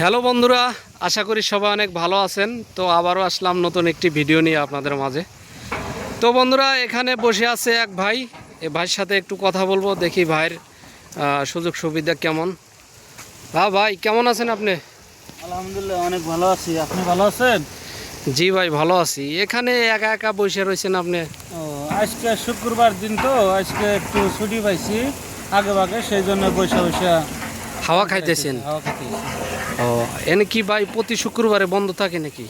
Hello বন্ধুরা আশা করি সবাই অনেক ভালো আছেন। তো আবারও আসলাম নতুন একটি ভিডিও নিয়ে আপনাদের মাঝে। তো বন্ধুরা এখানে বসে আছে এক ভাই। এ ভাইয়ের সাথে একটু কথা বলব দেখি ভাইয়ের সুযোগ সুবিধা কেমন। হ্যাঁ ভাই কেমন আছেন আপনি? আলহামদুলিল্লাহ অনেক ভালো আছি। আপনি ভালো আছেন? জি ভাই ভালো আছি। এখানে একা একা বসে রয়েছেন আপনি? আজকে শুক্রবার দিন তো আজকে একটু ছুটি পাইছি আগে ভাগে সেই জন্য বসে বসে হাওয়া খাইতেছেন? হাওয়া ও এনে কি ভাই প্রতি শুক্রবারে বন্ধ থাকে নাকি?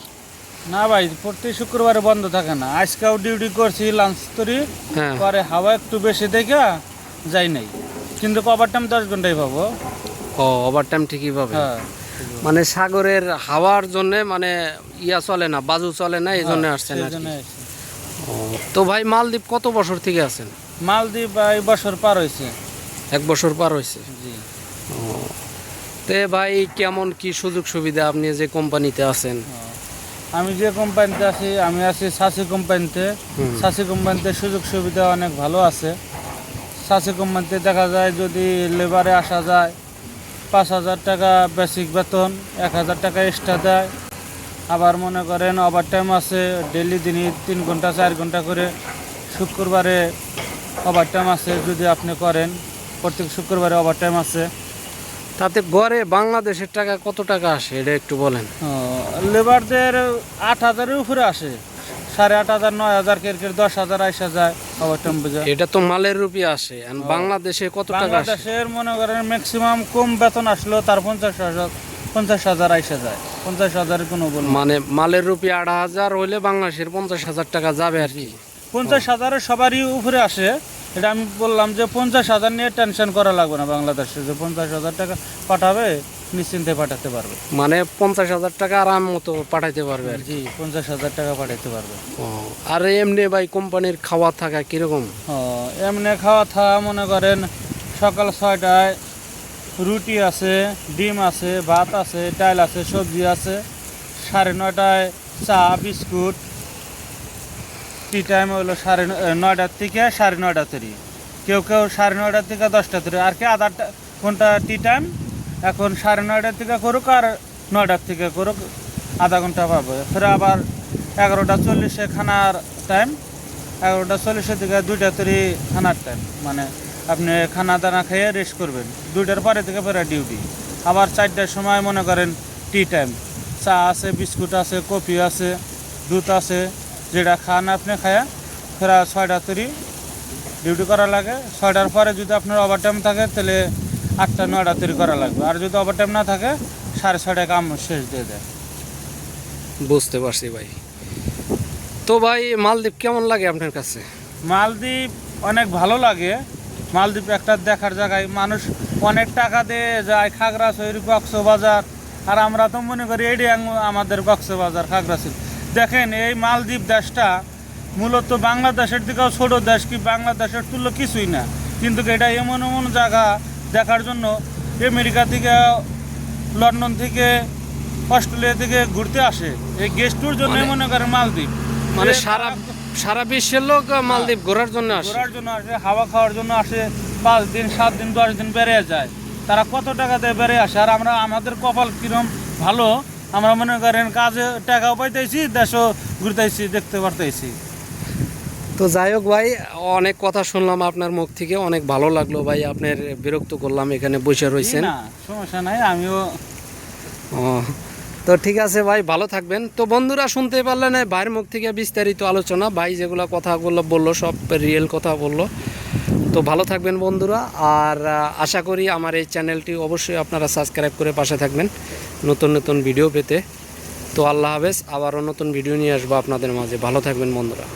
না ভাই প্রতি শুক্রবারে বন্ধ থাকে না। আজকেও ডিউটি করছি লাঞ্চ তরি হ্যাঁ। পরে হাওয়া একটু বেশি দেখে যাই নাই। কিন্তু ওভার টাইম দশ ঘন্টাই পাবো। ও ওভার টাইম ঠিকই পাবে। হ্যাঁ। মানে সাগরের হাওয়ার জন্য মানে ইয়া চলে না বাজু চলে না এই জন্য আসছেন। আসছি। ও, তো ভাই মালদ্বীপ কত বছর থেকে আছেন? মালদ্বীপ এই বছর পার হয়েছে এক বছর পার হয়েছে জি। তে ভাই কেমন কি সুযোগ সুবিধা আপনি যে কোম্পানিতে আছেন? আমি যে কোম্পানিতে আছি আমি আছি সাসি কোম্পানিতে। সাসি কোম্পানিতে সুযোগ সুবিধা অনেক ভালো আছে। সাসি কোম্পানিতে দেখা যায় যদি লেবারে আসা যায় পাঁচ হাজার টাকা বেসিক বেতন এক হাজার টাকা এক্সট্রা দেয়। আবার মনে করেন ওভার টাইম আছে ডেলি দিনই তিন ঘণ্টা চার ঘণ্টা করে শুক্রবারে ওভার টাইম আছে যদি আপনি করেন। প্রত্যেক শুক্রবারে ওভার টাইম আছে। তাতে গড়ে বাংলাদেশের টাকা কত টাকা আসে এটা একটু বলেন। লেবারদের আট হাজারের উপরে আসে। সাড়ে আট হাজার নয় হাজার কেরকের দশ হাজার আসা যায় এটা তো মালের রুপি আসে বাংলাদেশে কত টাকা আসে? বাংলাদেশের মনে করেন ম্যাক্সিমাম কম বেতন আসলো তার পঞ্চাশ হাজার পঞ্চাশ হাজার আইসা যায় পঞ্চাশ হাজারের কোনো মানে মালের রুপি আট হাজার হইলে বাংলাদেশের পঞ্চাশ হাজার টাকা যাবে আর কি। পঞ্চাশ হাজারের সবারই উপরে আসে এটা আমি বললাম যে পঞ্চাশ হাজার নিয়ে টেনশন করা লাগবে না বাংলাদেশে। যে পঞ্চাশ হাজার টাকা পাঠাবে নিশ্চিন্তে পাঠাতে পারবে। মানে পঞ্চাশ হাজার টাকা আরাম মতো পাঠাইতে পারবে আর কি। জি পঞ্চাশ হাজার টাকা পাঠাতে পারবে। আর এমনি ভাই কোম্পানির খাওয়া থাকা কীরকম? এমনি খাওয়া থাকা মনে করেন সকাল ছয়টায় রুটি আছে ডিম আছে ভাত আছে ডাল আছে সবজি আছে। সাড়ে নয়টায় চা বিস্কুট টি টাইম হলো সাড়ে নয়টার থেকে সাড়ে নয়টা তৈরি। কেউ কেউ সাড়ে নয়টার থেকে দশটা তৈরি। আর কি আধা ঘণ্টা টি টাইম এখন সাড়ে নয়টার থেকে করুক আর নয়টার থেকে করুক, আধা ঘণ্টা পাবে। ফের আবার এগারোটা চল্লিশে খানার টাইম এগারোটা চল্লিশের থেকে দুইটা তৈরি খানার টাইম মানে আপনি খানা দানা খেয়ে রেস্ট করবেন। দুইটার পরে থেকে ফেরা ডিউটি আবার চারটার সময় মনে করেন টি টাইম চা আছে, বিস্কুট আছে, কফি আছে, দুধ আছে। যেটা খান আপনি খায়া ফেরা ছয়টা তৈরি ডিউটি করা লাগে। ছয়টার পরে যদি আপনার ওভার টাইম থাকে তাহলে আটটা নয়টা তৈরি করা লাগবে। আর যদি ওভার টাইম না থাকে সাড়ে ছয়টায় কাম শেষ দিয়ে দেয়। বুঝতে পারছি ভাই। তো ভাই মালদ্বীপ কেমন লাগে আপনার কাছে? মালদ্বীপ অনেক ভালো লাগে। মালদ্বীপ একটা দেখার জায়গায় মানুষ অনেক টাকা দিয়ে যায় খাগড়াছড়ি কক্সবাজার। আর আমরা তো মনে করি আম- আমাদের কক্সবাজার খাগড়াছড়ি। দেখেন এই মালদ্বীপ দেশটা মূলত বাংলাদেশের দিকেও ছোট দেশ কি বাংলাদেশের তুল্য কিছুই না। কিন্তু এটা এমন এমন জায়গা দেখার জন্য আমেরিকা থেকে লন্ডন থেকে অস্ট্রেলিয়া থেকে ঘুরতে আসে। এই গেস্ট ট্যুর জন্য মানে- মনে করেন মালদ্বীপ। মানে সারা সারা বিশ্বের লোক মালদ্বীপ ঘোরার জন্য আসে। ঘোরার জন্য আসে হাওয়া খাওয়ার জন্য আসে পাঁচ দিন সাত দিন দশ দিন বেড়ে যায়। তারা কত টাকা দিয়ে বেড়ে আসে? আর আমরা আমাদের কপাল কিরম ভালো? আমরা মনে করেন কাজে টাকাও পাইতেছি দেশও ঘুরতেছি দেখতে পারতেছি। তো যাই হোক ভাই অনেক কথা শুনলাম আপনার মুখ থেকে অনেক ভালো লাগল ভাই আপনার বিরক্ত করলাম এখানে বসে রয়েছেন। না সমস্যা নাই আমিও ও, তো ঠিক আছে ভাই ভালো থাকবেন। তো বন্ধুরা শুনতে পারলেন এই ভাইয়ের মুখ থেকে বিস্তারিত আলোচনা ভাই যেগুলো কথাগুলো বলল সব রিয়েল কথা বলল। তো ভালো থাকবেন বন্ধুরা আর আশা করি আমার এই চ্যানেলটি অবশ্যই আপনারা সাবস্ক্রাইব করে পাশে থাকবেন। নতুন নতুন ভিডিও পেতে। তো আল্লাহ হাফেজ, আবারও নতুন ভিডিও নিয়ে আসব আপনাদের মাঝে। ভালো থাকবেন বন্ধুরা।